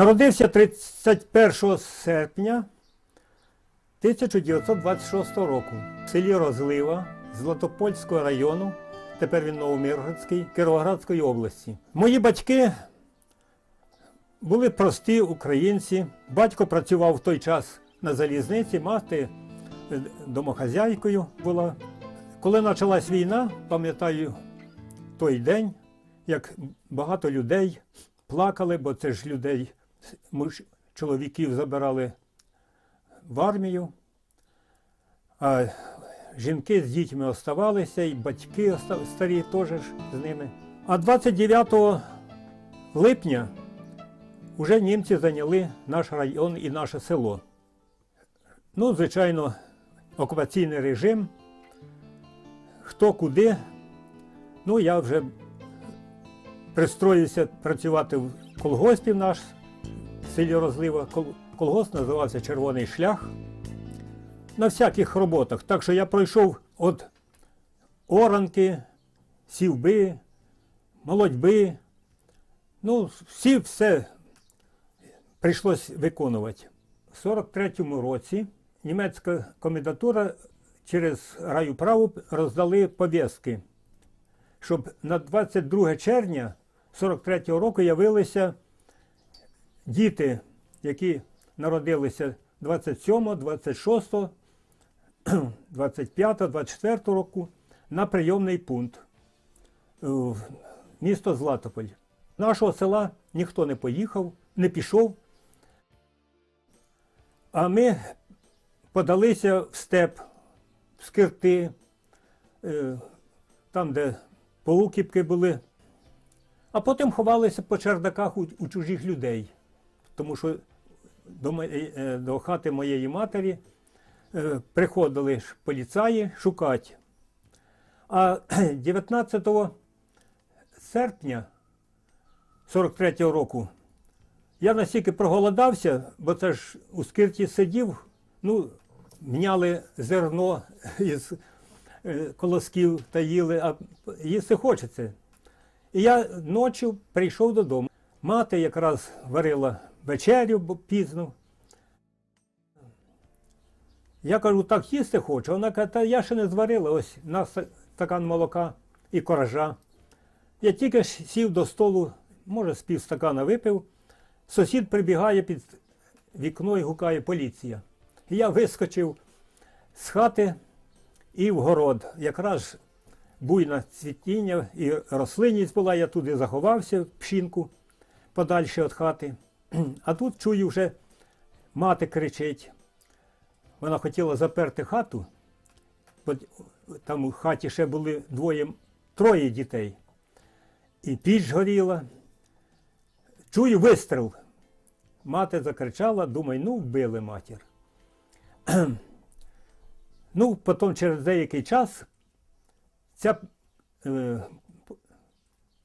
Народився 31 серпня 1926 року в селі Розлива Златопольського району, тепер він Новомиргородський, Кіровоградської області. Мої батьки були прості українці. Батько працював в той час на залізниці, мати е, домохазяйкою була. Коли почалась війна, пам'ятаю той день, як багато людей плакали, бо це ж людей, чоловіків забирали в армію, а жінки з дітьми оставалися, і батьки старі теж з ними. А 29 липня вже німці зайняли наш район і наше село. Ну, звичайно, окупаційний режим. Хто куди. Ну, я вже пристроївся працювати в колгоспі наш селі Розлива. Кол- Колгосп називався Червоний шлях. На всяких роботах. Так що я пройшов від оранки, сівби, молодьби. Ну, всі все прийшлось виконувати. У 43-му році німецька комендатура через раюправу роздали пов'язки, щоб на 22 червня 43-го року явилися діти, які народилися 27, 26, 25, 24 року на прийомний пункт е, в місто Златополь. Нашого села ніхто не поїхав, не пішов. А ми подалися в степ, в скирти, е, там, де полукіпки були, а потім ховалися по чердаках у, у чужих людей. Тому що до, е, до хати моєї матері е, приходили ж поліцаї шукати. А 19 серпня 43-го року я настільки проголодався, бо це ж у скирті сидів, ну, мняли зерно із е, колосків та їли, а їсти хочеться. І я ночі прийшов додому. Мати якраз варила вечерю пізно. Я кажу, так їсти хочу. Вона каже, та я ще не зварила, ось на стакан молока і коржа. Я тільки ж сів до столу, може, з півстакана випив. Сусід прибігає під вікно і гукає поліція. Я вискочив з хати і в город. Якраз буйне цвітіння і рослинність була, я туди заховався в пшінку подальше від хати. А тут чую вже мати кричить. Вона хотіла заперти хату, там у хаті ще були двоє, троє дітей. І піч горіла. Чую вистріл. Мати закричала, думаю, ну вбили матір. ну, потім через деякий час ця е,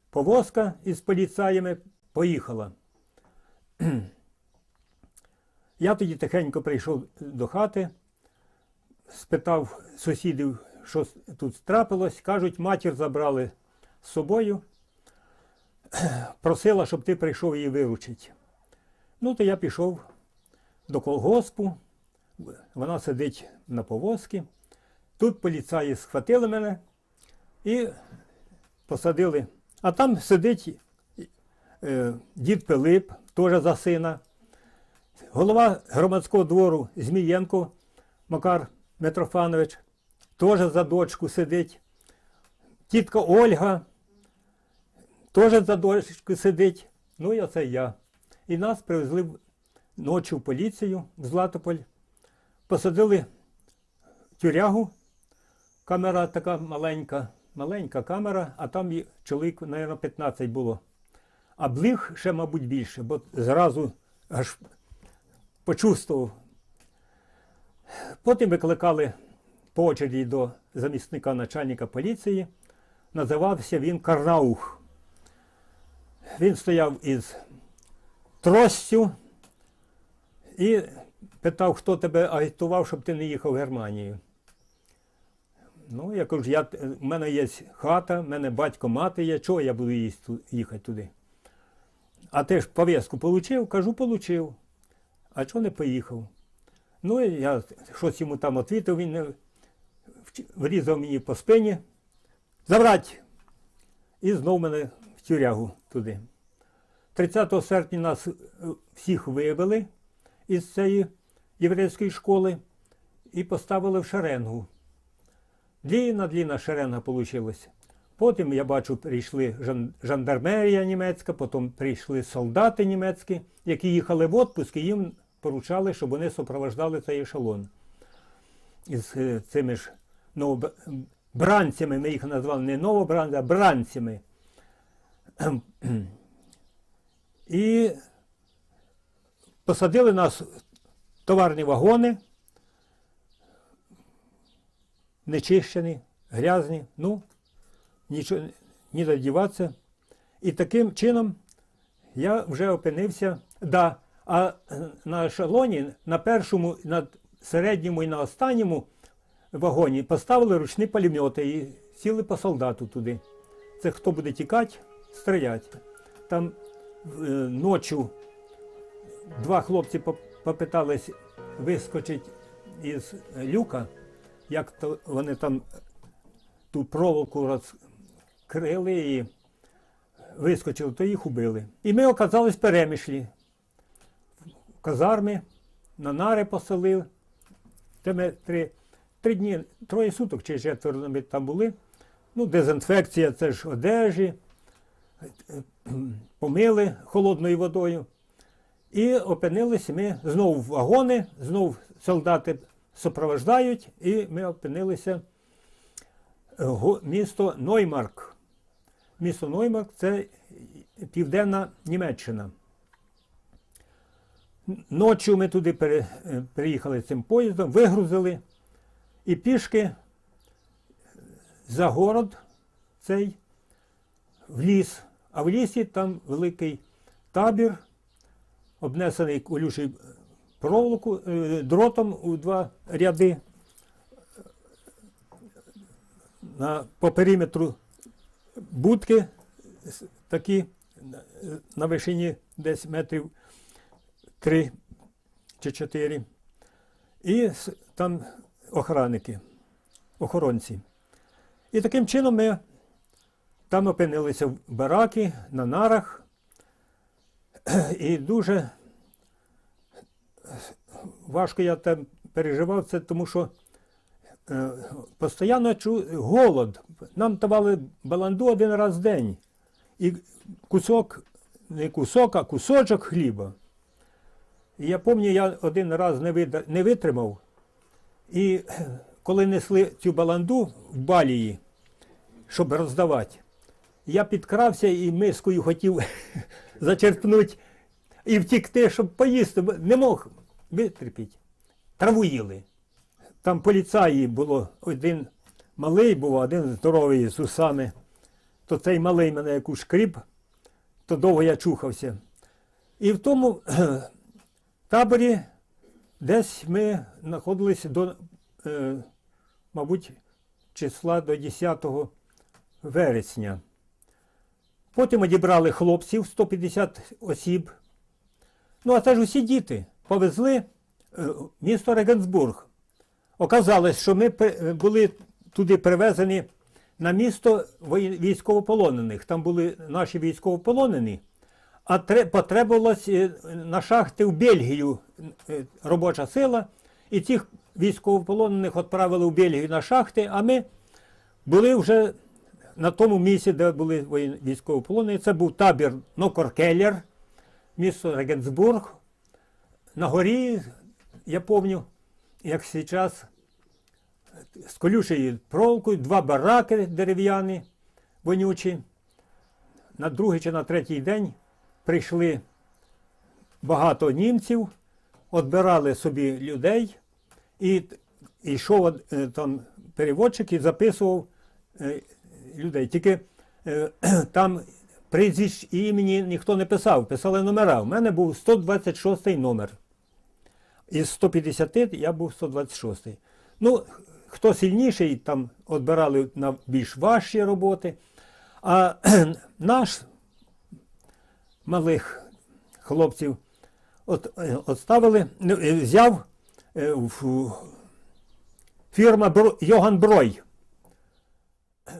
повозка із поліцаями поїхала. Я тоді тихенько прийшов до хати, спитав сусідів, що тут трапилось. Кажуть, матір забрали з собою, просила, щоб ти прийшов її виручити. Ну, то я пішов до колгоспу, вона сидить на повозці. Тут поліцаї схватили мене і посадили. А там сидить е, дід Пилип, теж за сина. Голова громадського двору Змієнко Макар Митрофанович, теж за дочку сидить. Тітка Ольга теж за дочку сидить. Ну і оце я. І нас привезли ночі в поліцію в Златополь. Посадили тюрягу. Камера така маленька, маленька камера, а там чоловік, мабуть, 15 було. А блиг ще, мабуть, більше, бо зразу аж почувствував. Потім викликали по очереді до замісника начальника поліції. Називався він Карнаух. Він стояв із тростю і питав, хто тебе агітував, щоб ти не їхав в Германію. Ну, я кажу, я, в мене є хата, в мене батько, мати є, чого я буду їхати туди? А ти ж пов'язку получив? Кажу, получив. А чого не поїхав? Ну, я щось йому там відповів, він не врізав мені по спині. Забрать! І знов мене в тюрягу туди. 30 серпня нас е, всіх вивели із цієї єврейської школи і поставили в шеренгу. Длінна, длінна шеренга вийшла. Потім, я бачу, прийшли жандармерія німецька, потім прийшли солдати німецькі, які їхали в відпуск, і їм поручали, щоб вони супроводжували цей ешелон. Із е, цими ж новобранцями, ми їх назвали не новобранцями, а бранцями. І посадили нас в товарні вагони, нечищені, грязні, ну, нічого ні додіватися. І таким чином я вже опинився. Да, а на ешелоні, на першому, на середньому і на останньому вагоні поставили ручні пулемети і сіли по солдату туди. Це хто буде тікати, стрілять. Там е, ночі два хлопці поп- попитались вискочити із люка, як то вони там ту проволоку розкрили і вискочили, то їх убили. І ми оказались перемішлі. В казармі, на нари поселили. Де ми три, три дні, троє суток чи четверо ми там були. Ну, дезінфекція, це ж одежі, помили холодною водою. І опинилися ми знову в вагони, знову солдати супровождають, і ми опинилися в місто Ноймарк. Місто Ноймарк це південна Німеччина. Ночі ми туди е, приїхали цим поїздом, вигрузили і пішки за город цей в ліс. А в лісі там великий табір, обнесений колючою проволоку, е, дротом у два ряди. На, по периметру будки такі на- вишині десь метрів три чи чотири. І там охранники, охоронці. І таким чином ми там опинилися в баракі, на нарах. І дуже важко я там переживав це, тому що е, постійно чу голод. Нам давали баланду один раз в день. І кусок, не кусок, а кусочок хліба. І я пам'ятаю, я один раз не, витримав. І е, коли несли цю баланду в балії, щоб роздавати, я підкрався і мискою хотів зачерпнути і втікти, щоб поїсти. Не мог витерпіти. Траву їли. Там поліцаї було один малий був, один здоровий з усами. То цей малий мене яку шкріб, то довго я чухався. І в тому таборі десь ми знаходилися до, е, мабуть, числа до 10 вересня. Потім одібрали хлопців 150 осіб. Ну, а це ж усі діти повезли е, в місто Регенсбург. Оказалось, що ми були туди привезені на місто військовополонених. Там були наші військовополонені, а тре- потребувалось е, на шахти в Бельгію е, робоча сила, і цих військовополонених відправили в Бельгію на шахти, а ми були вже на тому місці, де були військовополонені. Це був табір Нокоркеллер, місто Регенсбург. На горі, я пам'ятаю, як зараз, з колючою проволокою, два бараки дерев'яні, вонючі. На другий чи на третій день прийшли багато німців, відбирали собі людей, і йшов е, там переводчик і записував е, людей. Тільки е, там прізвищ і імені ніхто не писав, писали номера. У мене був 126 номер. Із 150 я був 126. Ну, хто сильніший, там відбирали на більш важчі роботи. А наш малих хлопців от, е, отставили, ну, е, взяв е, фірма Йоган Брой,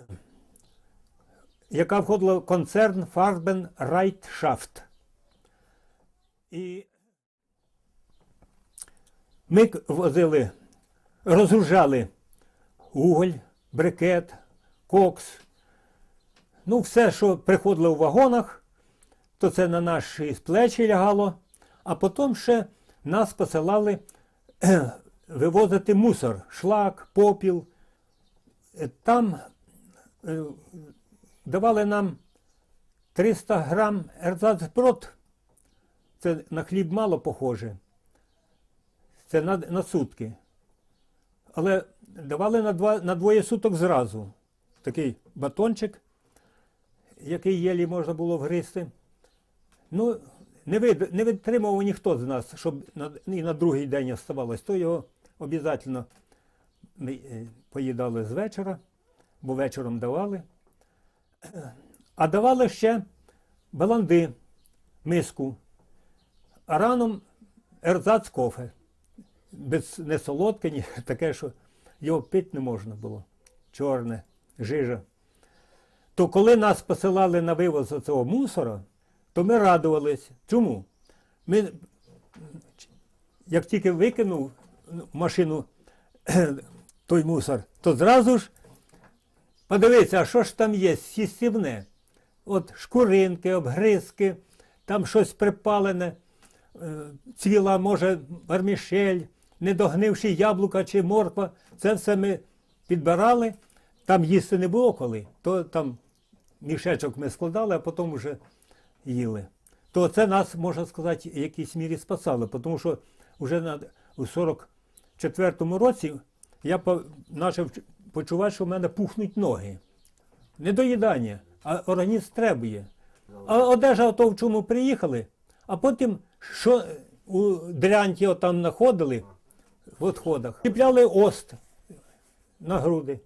яка входила в концерн Farben Reitschaft. І ми возили, розгружали уголь, брикет, кокс. Ну, все, що приходило в вагонах, то це на наші плечі лягало, а потім ще нас посилали вивозити мусор, шлак, попіл. Е, Там е, давали нам 300 грам ерзацброд. Це на хліб мало похоже. Це на, на сутки. Але давали на, два, на двоє суток зразу. Такий батончик, який єлі можна було вгризти. Ну, не, вид, не витримував ніхто з нас, щоб на, і на другий день оставалось. То його обов'язково ми е, поїдали з вечора, бо вечором давали. А давали ще баланди, миску, а раном ерзац кофе. Без не солодке, ні таке, що його пити не можна було. Чорне, жижа. То коли нас посилали на вивоз цього мусора, то ми радувались. Чому? Ми, як тільки викинув в машину той мусор, то зразу ж подивися, а що ж там є, сісівне. От шкуринки, обгризки, там щось припалене, е, ціла, може, вермішель, недогнивші яблука чи морква. Це все ми підбирали. Там їсти не було коли, то там мішечок ми складали, а потім вже їли. То це нас, можна сказати, в якійсь мірі спасало, тому що вже на, у 44-му році я почав почувати, що в мене пухнуть ноги. Не доїдання, а організм требує. А одежа то в чому приїхали, а потім що у дрянті там знаходили в відходах, чіпляли ост на груди.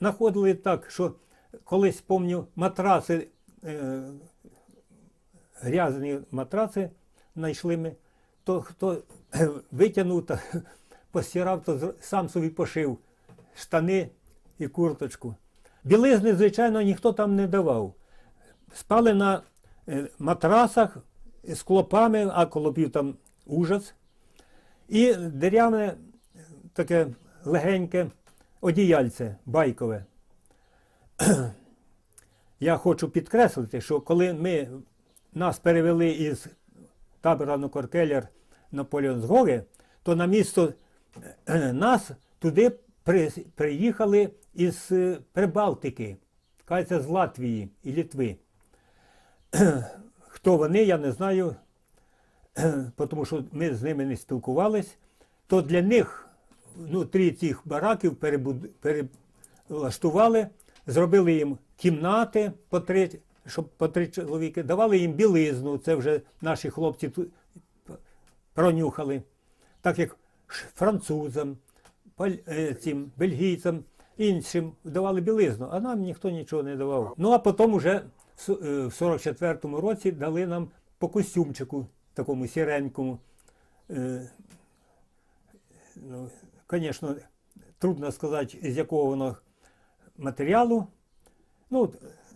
Находили так, що колись пам'ятаю, матраси, е, грязні матраци знайшли ми, то хто витягнув та постирав, то сам собі пошив штани і курточку. Білизни, звичайно, ніхто там не давав. Спали на е, матрасах з клопами, а клопів там ужас. І деревне таке легеньке одіяльце байкове. Я хочу підкреслити, що коли ми нас перевели із табора на Коркелер на Поліонзгоги, то на місто е, нас туди при, приїхали із е, Прибалтики, кажеться, з Латвії і Літви. Хто вони, я не знаю, тому що ми з ними не спілкувались, то для них внутрі цих бараків перелаштували, зробили їм кімнати по три, щоб по три чоловіки, давали їм білизну, це вже наші хлопці тут пронюхали, так як французам, е, цим, бельгійцям, іншим давали білизну, а нам ніхто нічого не давав. Ну а потім вже в с- е, в 44-му році дали нам по костюмчику, такому сіренькому. Е, Ну, звісно, трудно сказати, з якого воно матеріалу. Ну,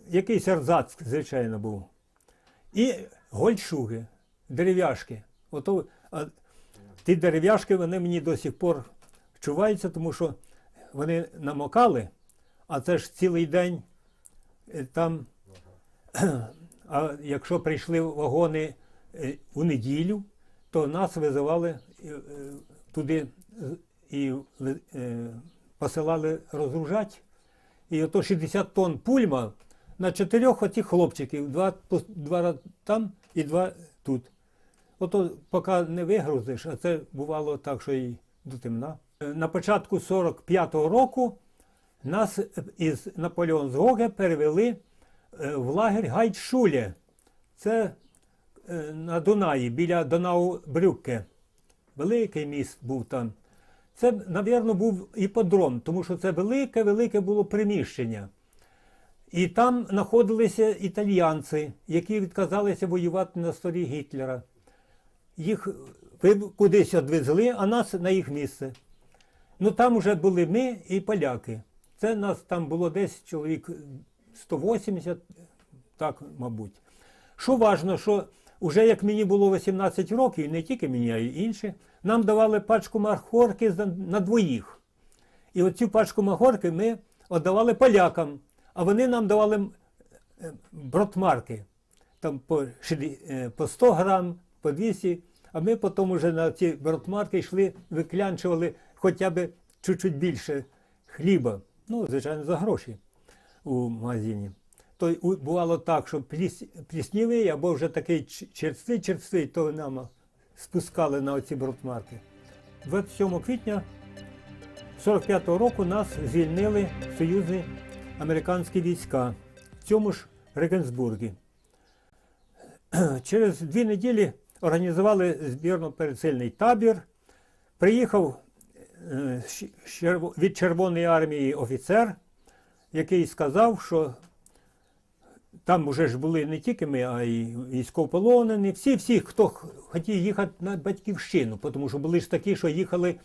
якийсь ерзац, звичайно, був. І гольшуги, дерев'яшки. Ото, а, ті дерев'яшки вони мені до сих пор чуваються, тому що вони намокали, а це ж цілий день е, там. А якщо прийшли вагони у неділю, то нас визивали е, е, туди і е, посилали розгружати. І ото 60 тонн пульма на чотирьох оцих хлопчиків, два, два там і два тут. Ото поки не вигрузиш, а це бувало так, що і до темна. Е, На початку 45-го року нас е, із Наполеонзгоге перевели е, в лагерь Гайдшуле. Це е, на Дунаї, біля Донау-Брюкке. Великий міст був там. Це, напевно, був іподром, тому що це велике-велике було приміщення. І там знаходилися італіянці, які відказалися воювати на стороні Гітлера. Їх кудись відвезли, а нас на їх місце. Ну там вже були ми і поляки. Це нас там було десь чоловік 180, так, мабуть. Що важно, що вже як мені було 18 років, і не тільки мені, а й інші, нам давали пачку махорки на двоїх. І оцю пачку махорки ми віддавали полякам, а вони нам давали е, бротмарки. Там по, е, по 100 грам, по 200, а ми потім вже на ці бротмарки йшли, виклянчували хоча б чуть-чуть більше хліба. Ну, звичайно, за гроші у магазині. То бувало так, що пліс, пліснівий або вже такий черствий, черствий, то нам спускали на оці бротмарки. 27 квітня 45-го року нас звільнили союзні американські війська в цьому ж Регенсбургі. Через дві неділі організували збірно-пересильний табір. Приїхав е, від Червоної армії офіцер, який сказав, що там вже ж були не тільки ми, а й військовополонені. Всі, всі, хто хотів їхати на батьківщину, тому що були ж такі, що їхали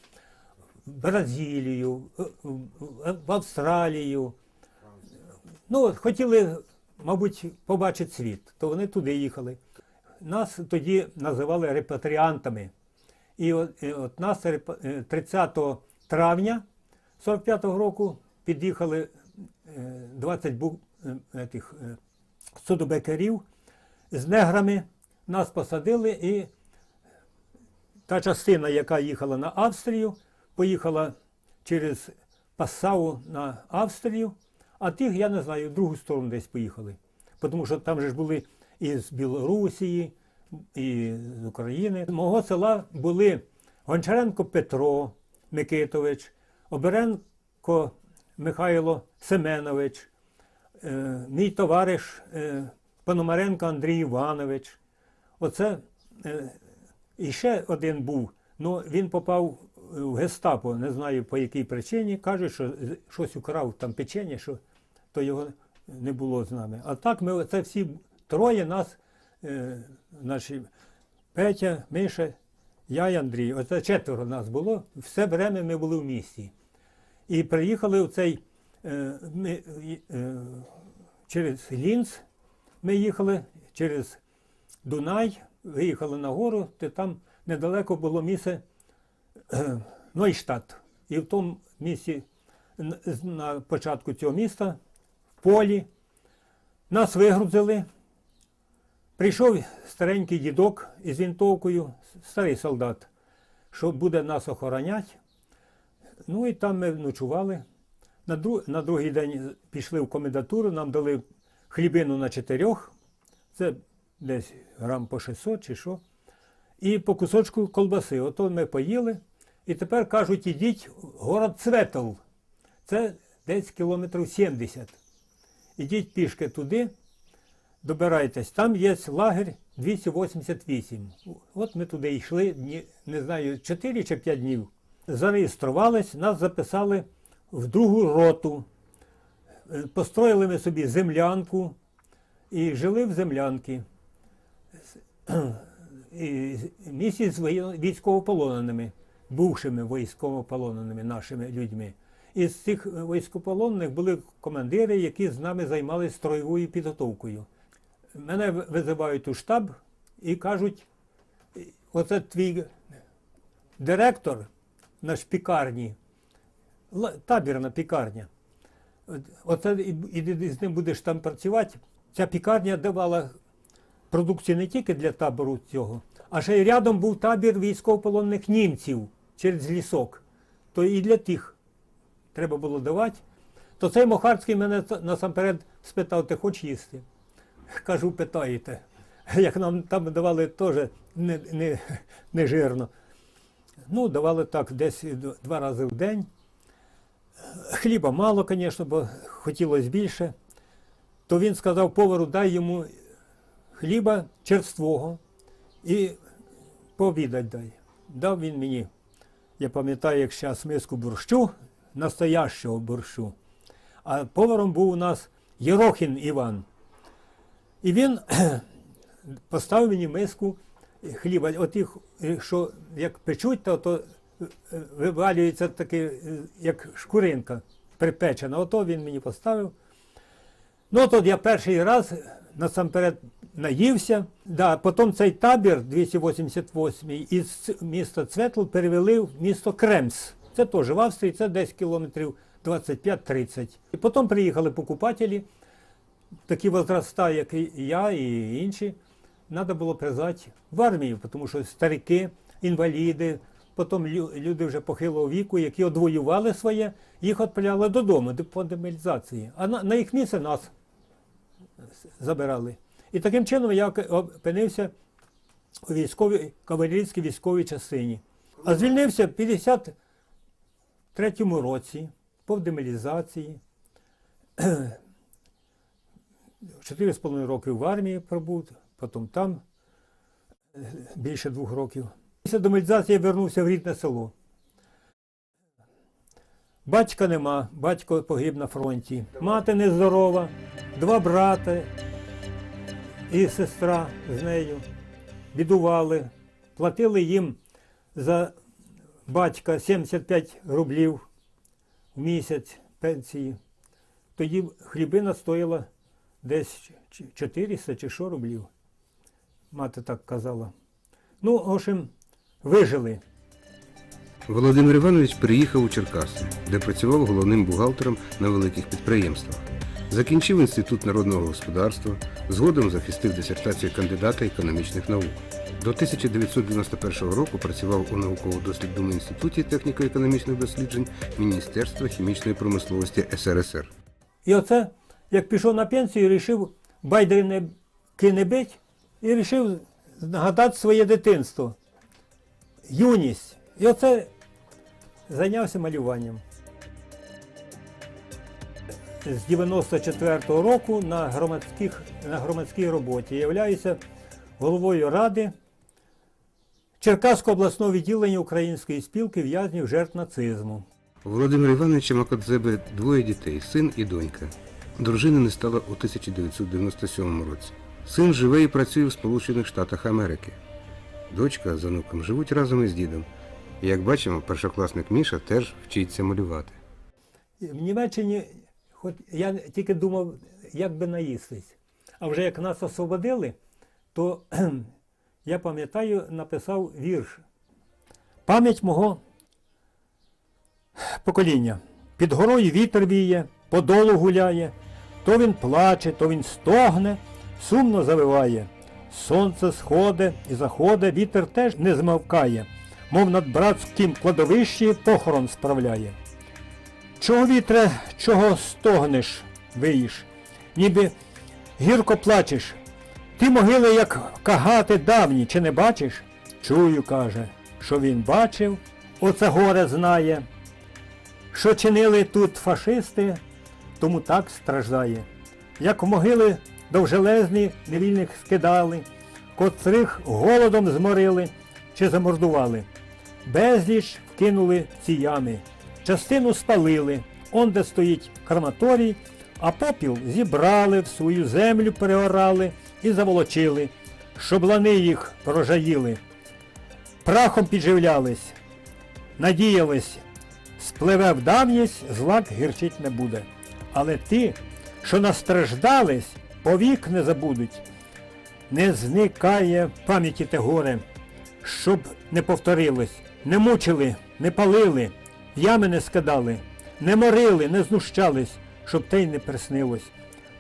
в Бразилію, е, в- в Австралію. Ну, хотіли, мабуть, побачити світ, то вони туди їхали. Нас тоді називали репатріантами. І от, і от нас репа- е, 30 травня 45-го року під'їхали е, 20 бу, е, етих, е, судобекерів з неграми. Нас посадили і та частина, яка їхала на Австрію, поїхала через Пассау на Австрію, а тих, я не знаю, в другу сторону десь поїхали. Тому що там же ж були і з Білорусії, і з України. З мого села були Гончаренко Петро Микитович, Оберенко Михайло Семенович, е, мій товариш е, Пономаренко Андрій Іванович. Оце е, ще один був, ну він попав в гестапо, не знаю по якій причині. Кажуть, що щось украв там печення, що то його не було з нами. А так ми це всі троє нас, наші Петя, Миша, я і Андрій. Оце четверо нас було. Все время ми були в місті. І приїхали в цей ми, е, через Лінц. Ми їхали через Дунай, виїхали на гору, там недалеко було місце е, Нойштадт. І в тому місці, на початку цього міста, в полі, нас вигрузили. Прийшов старенький дідок із вінтовкою, старий солдат, що буде нас охороняти. Ну і там ми ночували. На, дру... на другий день пішли в комендатуру, нам дали хлібину на чотирьох, це десь грам по 600 чи що. І по кусочку колбаси. Ото ми поїли. І тепер кажуть, ідіть в город Цветл. Це десь кілометрів 70. Ідіть пішки туди, добирайтесь. Там є лагерь 288. От ми туди йшли, не знаю, 4 чи 5 днів. Зареєструвались, нас записали в другу роту. Е, Построїли ми собі землянку і жили в землянці. І місяць з військовополоненими, бувшими військовополоненими нашими людьми. Із цих е, військовополонених були командири, які з нами займалися строєвою підготовкою. Мене визивають у штаб і кажуть, оце твій директор наш пікарні, табірна пікарня. Оце і, і з ним будеш там працювати. Ця пікарня давала продукцію не тільки для табору цього, а ще й рядом був табір військовополонених німців через лісок. То і для тих треба було давати. То цей Мохарський мене насамперед спитав, ти хочеш їсти? Кажу, питаєте. Як нам там давали теж не, не, не жирно. Ну, давали так десь два рази в день. Хліба мало, звісно, бо хотілося більше. То він сказав повару, дай йому хліба черствого і пообідать дай. Дав він мені, я пам'ятаю, як зараз миску борщу, настоящого борщу. А поваром був у нас Єрохін Іван. І він поставив мені миску хліба. Отих, е, що як печуть, то, то вивалюється таке, як шкуринка припечена. Ото він мені поставив. Ну, тут я перший раз насамперед наївся. Да, потім цей табір 288 із міста Цветл перевели в місто Кремс. Це теж в Австрії, це десь кілометрів 25-30. І потім приїхали покупателі, такі возраста, як і я і інші. Треба було призвати в армію, тому що старики, інваліди, потім люди вже похилого віку, які одвоювали своє, їх відправляли додому до- по демобілізації. А на, на їх місце нас забирали. І таким чином я опинився у військовій кавалерійській військовій частині. А звільнився в 53-му році по демобілізації. Чотири з половиною роки в армії пробув, потім там е, більше двох років. Після демобілізації я вернувся в рідне село. Батька нема, батько погиб на фронті. Мати нездорова, два брати і сестра з нею. Бідували, платили їм за батька 75 рублів в місяць пенсії. Тоді хлібина стоїла десь 400 чи що рублів. Мати так казала. Ну, в общем, вижили. Володимир Іванович приїхав у Черкаси, де працював головним бухгалтером на великих підприємствах. Закінчив інститут народного господарства, згодом захистив дисертацію кандидата економічних наук. До 1991 року працював у науково-дослідному інституті техніко-економічних досліджень Міністерства хімічної промисловості СРСР. І оце, як пішов на пенсію, вирішив байдери не бить, і вирішив нагадати своє дитинство, юність. І оце зайнявся малюванням. З 94-го року на, громадських, на громадській роботі являюся головою ради Черкаського обласного відділення Української спілки в'язнів жертв нацизму. У Володимира Івановича Макодзеби двоє дітей син і донька. Дружини не стало у 1997 році. Син живе і працює в Сполучених Штатах Америки. Дочка з онуком живуть разом із дідом. І, як бачимо, першокласник Міша теж вчиться малювати. В Німеччині, хоч я тільки думав, як би наїстись. А вже як нас освободили, то я пам'ятаю, написав вірш. Пам'ять мого покоління. Під горою вітер віє, по долу гуляє, то він плаче, то він стогне, сумно завиває. Сонце сходе і заходе, вітер теж не змовкає, мов над братським кладовищі похорон справляє. Чого вітре, чого стогнеш, виїш, ніби гірко плачеш. Ти могили, як кагати давні, чи не бачиш? Чую, каже, що він бачив, оце горе знає. Що чинили тут фашисти, тому так страждає. Як могили довжелезні невільних скидали, котрих голодом зморили чи замордували. Безліч вкинули ці ями, частину спалили, он де стоїть крематорій, а попіл зібрали, в свою землю переорали і заволочили, щоб лани їх прожаїли. Прахом підживлялись, надіялись, спливе в давність, злак гірчить не буде. Але ті, що настраждались, повік не забудуть. Не зникає пам'яті те горе, щоб не повторилось, не мучили, не палили, ями не скидали, не морили, не знущались, щоб те й не приснилось.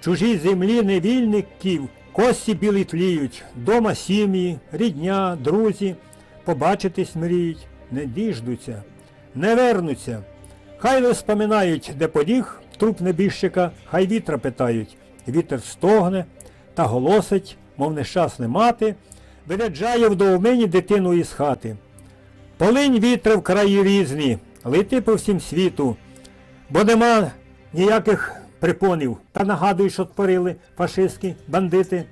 Чужій землі невільників, кості білі тліють, дома сім'ї, рідня, друзі, побачитись мріють, не діждуться, не вернуться. Хай не споминають, де подіг труп небіжчика, хай вітра питають. Вітер стогне та голосить, мов нещасне мати, виряджає в довмині дитину із хати. Полинь вітри в краї різні, лети по всім світу, бо нема ніяких припонів. Та нагадуй, що творили фашистські бандити.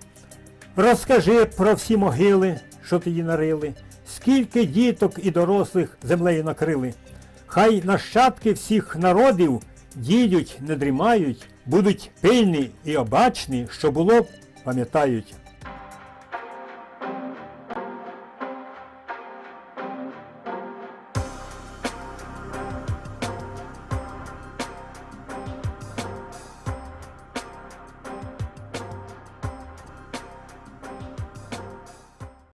Розкажи про всі могили, що тоді нарили, скільки діток і дорослих землею накрили. Хай нащадки всіх народів діють, не дрімають, будуть пильні і обачні, що було, пам'ятають.